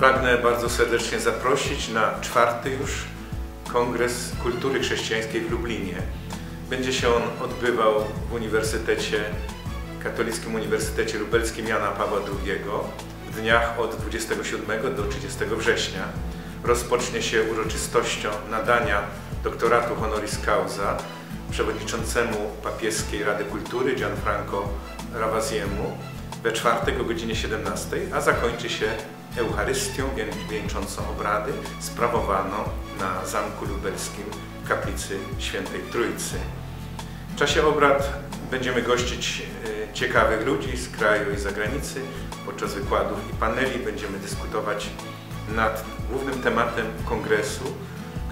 Pragnę bardzo serdecznie zaprosić na czwarty już Kongres Kultury Chrześcijańskiej w Lublinie. Będzie się on odbywał w Uniwersytecie, Katolickim Uniwersytecie Lubelskim Jana Pawła II w dniach od 27 do 30 września. Rozpocznie się uroczystością nadania doktoratu honoris causa przewodniczącemu papieskiej Rady Kultury Gianfranco Ravasiemu we czwartek o godzinie 17, a zakończy się Eucharystią wieńczącą obrady sprawowaną na Zamku Lubelskim w kaplicy Świętej Trójcy. W czasie obrad będziemy gościć e, ciekawych ludzi z kraju i zagranicy. Podczas wykładów i paneli będziemy dyskutować nad głównym tematem kongresu,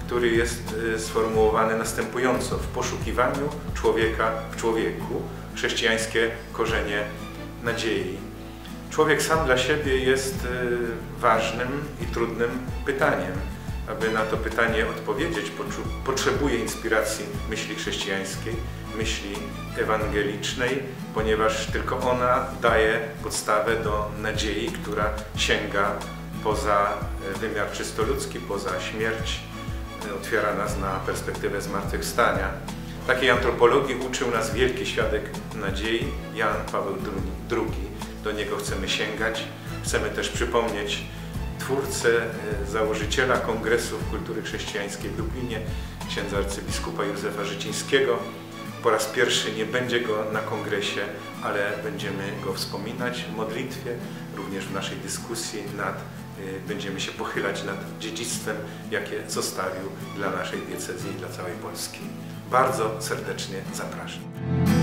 który jest e, sformułowany następująco w poszukiwaniu człowieka w człowieku, chrześcijańskie korzenie nadziei. Człowiek sam dla siebie jest e, ważnym i trudnym pytaniem. Aby na to pytanie odpowiedzieć, potrzebuje inspiracji myśli chrześcijańskiej, myśli ewangelicznej, ponieważ tylko ona daje podstawę do nadziei, która sięga poza e, wymiar czysto ludzki, poza śmierć, e, otwiera nas na perspektywę zmartwychwstania. Takiej antropologii uczył nas wielki świadek nadziei Jan Paweł II. Do niego chcemy sięgać. Chcemy też przypomnieć twórcę, e, założyciela Kongresów Kultury Chrześcijańskiej w Lublinie, księdza arcybiskupa Józefa Życińskiego. Po raz pierwszy nie będzie go na kongresie, ale będziemy go wspominać w modlitwie, również w naszej dyskusji nad, e, będziemy się pochylać nad dziedzictwem, jakie zostawił dla naszej diecezji i dla całej Polski. Bardzo serdecznie zapraszam.